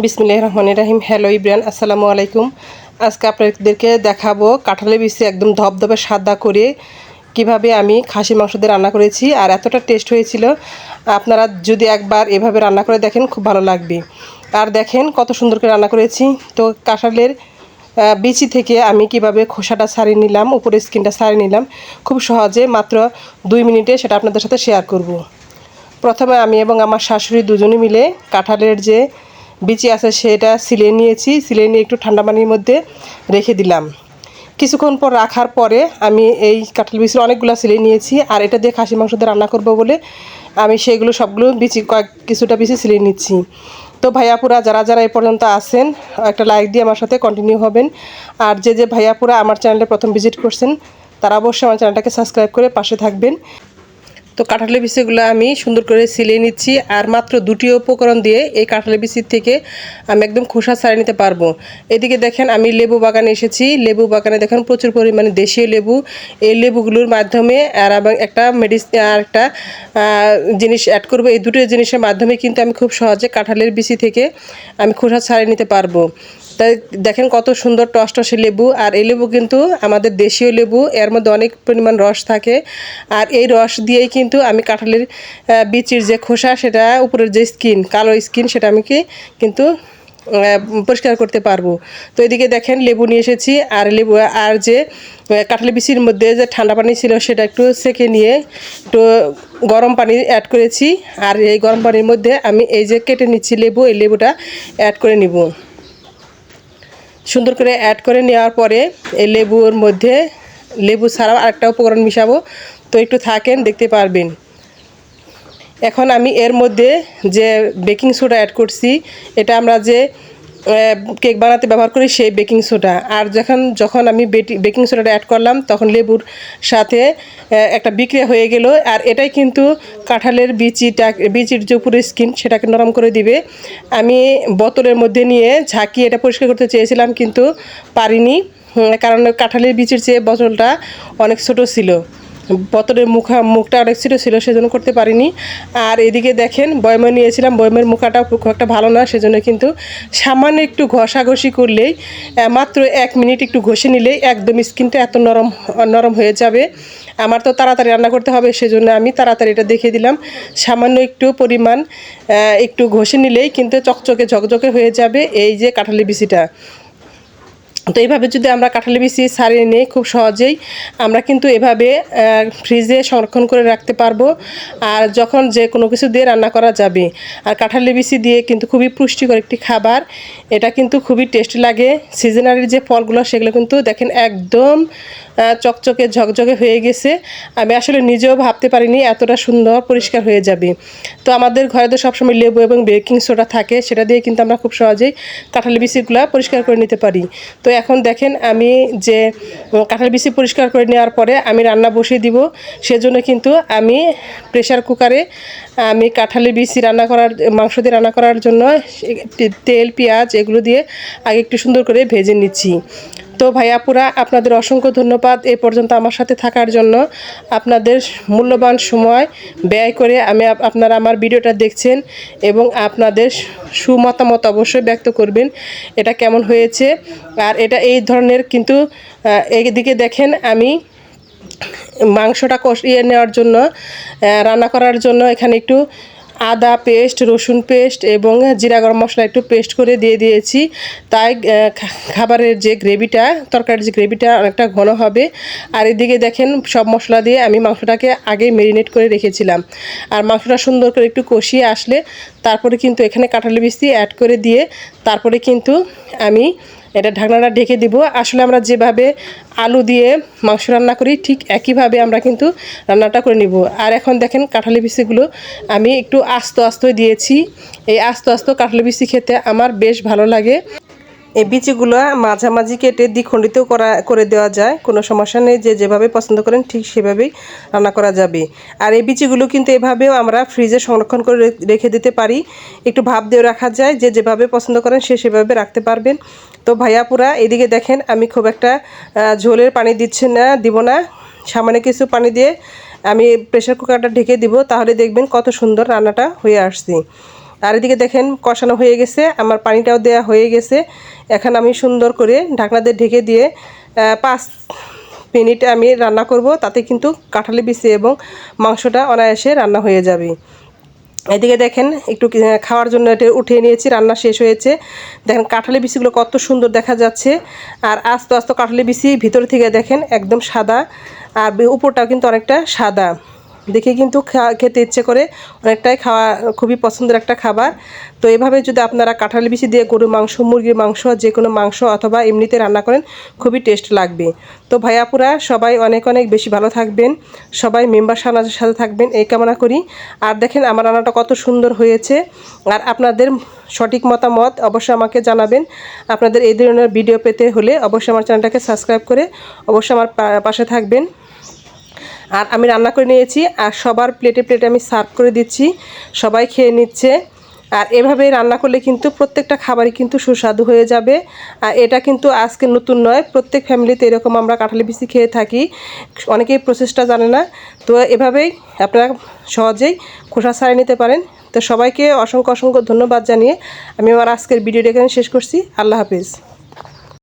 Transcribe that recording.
বিসমিল্লাহ রহমান রাহিম। হ্যালো ইব্রান, আসসালামু আলাইকুম। আজকে আপনাদেরকে দেখাবো কাঁঠালের বিচি একদম ধপধপে সাদা করে কীভাবে আমি খাসি মাংস দিয়ে রান্না করেছি আর এতটা টেস্ট হয়েছিল। আপনারা যদি একবার এভাবে রান্না করে দেখেন, খুব ভালো লাগবে। আর দেখেন কত সুন্দর করে রান্না করেছি। তো কাঁঠালের বিচি থেকে আমি কীভাবে খোসাটা ছাড়িয়ে নিলাম উপরে স্কিনটা ছাড়িয়ে নিলাম, খুব সহজে মাত্র দুই মিনিটে সেটা আপনাদের সাথে শেয়ার করব। প্রথমে আমি এবং আমার শাশুড়ি দুজনে মিলে কাঁঠালের যে বিচি আছে সেটা সিলে নিয়েছি, সিলে নিয়ে একটু ঠান্ডা পানির মধ্যে রেখে দিলাম। কিছুক্ষণ পর রাখার পরে আমি এই কাঁঠাল বিচির অনেকগুলো সিলে নিয়েছি, আর এটা দিয়ে খাসি মাংস দিয়ে রান্না করব বলে আমি সেগুলো সবগুলো বিচি কয়েক কিছুটা বিচি সিলে নিচ্ছি। তো ভাইয়াপুরা যারা যারা এই পর্যন্ত আসেন একটা লাইক দিয়ে আমার সাথে কন্টিনিউ হবেন। আর যে যে ভাইয়াপুরা আমার চ্যানেলে প্রথম ভিজিট করছেন, তারা অবশ্যই আমার চ্যানেলটাকে সাবস্ক্রাইব করে পাশে থাকবেন। তো কাঁঠালের বিচিগুলো আমি সুন্দর করে সিলিয়ে নিচ্ছি আর মাত্র দুটি উপকরণ দিয়ে এই কাঁঠালের বিচির থেকে আমি একদম খোসা ছাড়িয়ে নিতে পারব। এদিকে দেখেন আমি লেবু বাগানে এসেছি। লেবু বাগানে দেখেন প্রচুর পরিমাণে দেশীয় লেবু। এই লেবুগুলোর মাধ্যমে আর এবং একটা মেডিসিন আর একটা জিনিস অ্যাড করব। এই দুটো জিনিসের মাধ্যমে কিন্তু আমি খুব সহজে কাঁঠালের বিচি থেকে আমি খোসা ছাড়িয়ে নিতে পারব। তাই দেখেন কত সুন্দর টসটসে লেবু আর এই লেবু কিন্তু আমাদের দেশীয় লেবু এর মধ্যে অনেক পরিমাণ রস থাকে। আর এই রস দিয়েই কিন্তু আমি কাঁঠালের বিচির যে খোসা সেটা উপরের যে স্কিন কালো স্কিন সেটা আমি কি কিন্তু পরিষ্কার করতে পারব। তো এদিকে দেখেন লেবু নিয়ে এসেছি আর লেবু আর যে আহ, কাঁঠালের বিচির মধ্যে যে ঠান্ডা পানি ছিল সেটা একটু সেকে নিয়ে একটু গরম পানি অ্যাড করেছি। আর এই গরম পানির মধ্যে আমি এই যে কেটে নিচ্ছি লেবু এই লেবুটা অ্যাড করে নিব। সুন্দর করে অ্যাড করে নেওয়ার পরে এই লেবুর মধ্যে লেবু ছাড়াও আরেকটা উপকরণ মিশাবো। তো একটু থাকেন, দেখতে পারবেন। এখন আমি এর মধ্যে যে বেকিং সোডা অ্যাড করছি, এটা আমরা যে কেক বানাতে ব্যবহার করি সেই বেকিং সোডা। আর যখন যখন আমি বেকিং সোডাটা অ্যাড করলাম, তখন লেবুর সাথে একটা বিক্রিয়া হয়ে গেল। আর এটাই কিন্তু কাঁঠালের বিচিটা বিচির যে উপরে স্কিন সেটাকে নরম করে দিবে। আমি বোতলের মধ্যে নিয়ে ঝাঁকিয়ে এটা পরিষ্কার করতে চেয়েছিলাম, কিন্তু পারিনি। কারণ কাঁঠালের বিচির চেয়ে বোতলটা অনেক ছোট ছিল। বোতলের মুখা মুখটা অনেক ছোটো ছিল, সেজন্য করতে পারিনি। আর এদিকে দেখেন বয়মে নিয়েছিলাম বয়মের মুখাটা খুব একটা ভালো না, সেজন্য কিন্তু সামান্য একটু ঘষাঘষি করলেই মাত্র এক মিনিট একটু ঘষে নিলেই একদম স্কিনটা এত নরম নরম হয়ে যাবে। আমার তো তাড়াতাড়ি রান্না করতে হবে, সেজন্য আমি তাড়াতাড়ি এটা দেখিয়ে দিলাম। সামান্য একটু পরিমাণ একটু ঘষে নিলেই কিন্তু চকচকে ঝকঝকে হয়ে যাবে এই যে কাঁঠালি বিচিটা। তো এইভাবে যদি আমরা কাঁঠালি বিচি ছাড়িয়ে নিই, খুব সহজেই আমরা কিন্তু এভাবে ফ্রিজে সংরক্ষণ করে রাখতে পারব। আর যখন যে কোনো কিছু দিয়ে রান্না করা যাবে, আর কাঁঠালি বিচি দিয়ে কিন্তু খুবই পুষ্টিকর একটি খাবার, এটা কিন্তু খুবই টেস্টি লাগে। সিজনারি যে ফলগুলো, সেগুলো কিন্তু দেখেন একদম চকচকে ঝকঝকে হয়ে গেছে। আমি আসলে নিজেও ভাবতে পারিনি এতটা সুন্দর, পরিষ্কার হয়ে যাবে। তো আমাদের ঘরে তো সবসময় লেবু এবং বেকিং সোডা থাকে, সেটা দিয়ে কিন্তু আমরা খুব সহজেই কাঁঠালি বিচিগুলো পরিষ্কার করে নিতে পারি। তো এখন দেখেন আমি যে কাঁঠাল বিচি পরিষ্কার করে নেওয়ার পরে আমি রান্না বসিয়ে দিব। সেজন্য কিন্তু আমি প্রেশার কুকারে আমি কাঁঠালের বিচি রান্না করার, মাংস দিয়ে রান্না করার জন্য তেল, পেঁয়াজ এগুলো দিয়ে আগে একটু সুন্দর করে ভেজে নিচ্ছি। তো ভাইয়াপুরা আপনাদের অসংখ্য ধন্যবাদ। এ পর্যন্ত আমার সাথে থাকার জন্য আপনাদের মূল্যবান সময় ব্যয় করে আমি আপনারা আমার ভিডিওটা দেখছেন এবং আপনাদের সুমতামত অবশ্যই ব্যক্ত করবেন এটা কেমন হয়েছে। আর এটা এই ধরনের কিন্তু এইদিকে দেখেন আমি মাংসটা কষিয়ে নেওয়ার জন্য রান্না করার জন্য এখানে একটু আদা পেস্ট, রসুন পেস্ট এবং জিরা গরম মশলা একটু পেস্ট করে দিয়ে দিয়েছি। তাই খাবারের যে গ্রেভিটা, তরকারির যে গ্রেভিটা অনেকটা ঘন হবে। আর এদিকে দেখেন, সব মশলা দিয়ে আমি মাংসটাকে আগে মেরিনেট করে রেখেছিলাম। আর মাংসটা সুন্দর করে একটু কষিয়ে আসলে, তারপরে কিন্তু এখানে কাঁঠালি বিস্তি অ্যাড করে দিয়ে, তারপরে কিন্তু আমি এটা ঢাকনাটা ঢেকে দিব। আসলে আমরা যেভাবে আলু দিয়ে মাংস রান্না করি, ঠিক একইভাবে আমরা কিন্তু রান্নাটা করে নিব। আর এখন দেখেন কাঁঠালি বিচিগুলো আমি একটু আস্ত আস্ত দিয়েছি। এই আস্ত আস্ত কাঁঠালি বিচি খেতে আমার বেশ ভালো লাগে। এই বিচিগুলো মাঝামাঝি কেটে দ্বিখণ্ডিতও করা, করে দেওয়া যায়, কোনো সমস্যা নেই, যে যেভাবে পছন্দ করেন ঠিক সেভাবেই রান্না করা যাবে। আর এই বিচিগুলো কিন্তু এভাবেও আমরা ফ্রিজে সংরক্ষণ করে রেখে দিতে পারি। একটু ভাব দিয়ে রাখা যায়, যে যেভাবে পছন্দ করেন সে সেভাবে রাখতে পারবেন। তো ভাইয়াপুরা এদিকে দেখেন, আমি খুব একটা ঝোলের পানি দিচ্ছি না, দিব না। সামান্য কিছু পানি দিয়ে আমি প্রেশার কুকারটা ঢেকে দিব, তাহলে দেখবেন কত সুন্দর রান্নাটা হয়ে আসছে। আর এদিকে দেখেন কষানো হয়ে গেছে, আমার পানিটাও দেওয়া হয়ে গেছে। এখন আমি সুন্দর করে ঢাকনা দিয়ে ঢেকে দিয়ে পাঁচ মিনিট আমি রান্না করব, তাতে কিন্তু কাঁঠালি বিচি এবং মাংসটা অনায়াসে রান্না হয়ে যাবে। এদিকে দেখেন একটু খাওয়ার জন্য এটা উঠিয়ে নিয়েছি, রান্না শেষ হয়েছে। দেখেন কাঁঠালি বিচিগুলো কত সুন্দর দেখা যাচ্ছে। আর আস্তে আস্তে কাঁঠালি বিচি ভিতর থেকে দেখেন একদম সাদা, আর উপরটাও কিন্তু অনেকটা সাদা। দেখে কিন্তু খেতে ইচ্ছে করে। অনেকটাই খাওয়া, খুবই পছন্দের একটা খাবার। তো এভাবে যদি আপনারা কাঁঠাল বিচি দিয়ে গরুর মাংস, মুরগির মাংস যে কোনো মাংস অথবা এমনিতে রান্না করেন, খুবই টেস্ট লাগবে। তো ভাইয়াপুরা সবাই অনেক অনেক বেশি ভালো থাকবেন। সবাই মেম্বার সানাজের সাথে থাকবেন, এই কামনা করি। আর দেখেন আমার রান্নাটা কত সুন্দর হয়েছে। আর আপনাদের সঠিক মতামত অবশ্যই আমাকে জানাবেন। আপনাদের এই ধরনের ভিডিও পেতে হলে অবশ্যই আমার চ্যানেলটাকে সাবস্ক্রাইব করে অবশ্যই আমার পাশে থাকবেন। আর আমি রান্না করে নিয়েছি আর সবার প্লেটে প্লেটে আমি সার্ভ করে দিচ্ছি। সবাই খেয়ে নিচ্ছে। আর এভাবে রান্না করলে কিন্তু প্রত্যেকটা খাবারই কিন্তু সুস্বাদু হয়ে যাবে। আর এটা কিন্তু আজকে নতুন নয়, প্রত্যেক ফ্যামিলিতে এরকম আমরা কাঁঠালি বিচি খেয়ে থাকি। অনেকেই প্রসেসটা জানে না। তো এভাবেই আপনারা সহজেই খোসা ছাড়িয়ে নিতে পারেন। তো সবাইকে অসংখ্য অসংখ্য ধন্যবাদ জানিয়ে আমি আমার আজকের ভিডিওটা এখানে শেষ করছি। আল্লাহ হাফিজ।